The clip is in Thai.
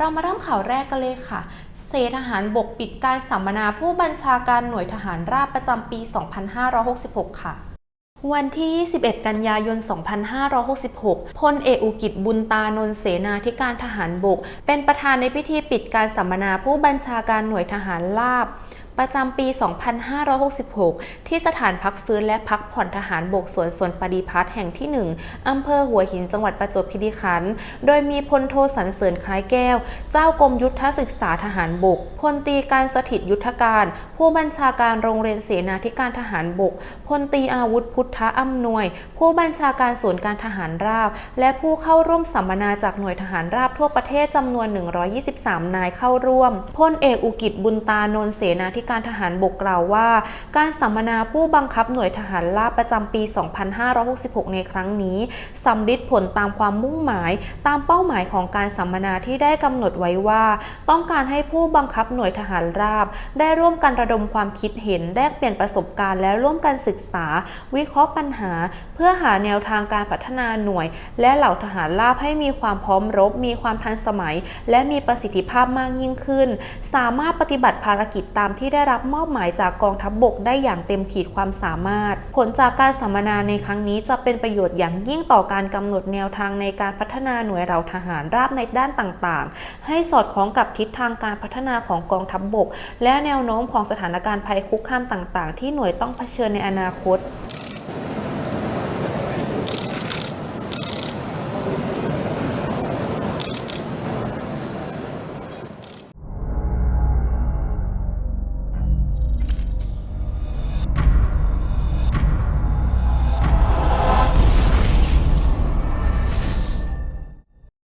เรามาเริ่มข่าวแรกกันเลยค่ะ เศษทหารบกปิดการสัมมนาผู้บัญชาการหน่วยทหารราบประจำปี 2566 ค่ะวันที่ 21 กันยายน 2566 พลเอกอุกิจบุญตานนท์เสนาธิการทหารบก เป็นประธานในพิธีปิดการสัมมนาผู้บัญชาการหน่วยทหารราบ ประจำปี 2566 ที่สถานพักฟื้นและพักผ่อนทหารบกสวนสวนปฏิพัฒน์แห่งที่ 1 อำเภอหัวหินจังหวัดประจวบคีรีขันธ์ โดยมีพลโทสันเสริญคล้ายแก้ว เจ้ากรมยุทธศึกษาทหารบก พลตีการสถิตยุทธการ ผู้บัญชาการโรงเรียนเสนาธิการทหารบก พลตีอาวุธพุทธอำนวย ผู้บัญชาการศูนย์การทหารราบ และผู้เข้าร่วมสัมมนาจากหน่วยทหารราบทั่วประเทศจำนวน 123 นายเข้าร่วม พลเอกอุกิจบุญตานนเสนาธิการทหารบกกล่าวว่า การสัมมนาผู้บังคับหน่วยทหารราบประจำปี 2566 ในครั้งนี้สำลิดผลตามความมุ่งหมาย ตามเป้าหมายของการสัมมนาที่ได้กำหนดไว้ว่า ต้องการให้ผู้บังคับหน่วยทหารราบ ได้ร่วมกันระดมความคิดเห็นแลกเปลี่ยนประสบการณ์และร่วมกันศึกษา วิเคราะห์ปัญหา เพื่อหาแนวทางการพัฒนาหน่วย และเหล่าทหารราบให้มีความพร้อมรบ มีความทันสมัย และมีประสิทธิภาพมากยิ่งขึ้น สามารถปฏิบัติภารกิจตามที่ได้ได้รับมอบหมายจากกองทัพบบกได้อย่างเต็มขีดความสามารถ ผลจากการสัมมนาในครั้งนี้จะเป็นประโยชน์อย่างยิ่งต่อการกำหนดแนวทางในการพัฒนาหน่วยเราทหารราบในด้านต่างๆ ให้สอดคล้องกับทิศทางการพัฒนาของกองทัพบบก และแนวโน้มของสถานการณ์ภัยคุกคามต่าง ๆ ที่หน่วยต้องเผชิญในอนาคต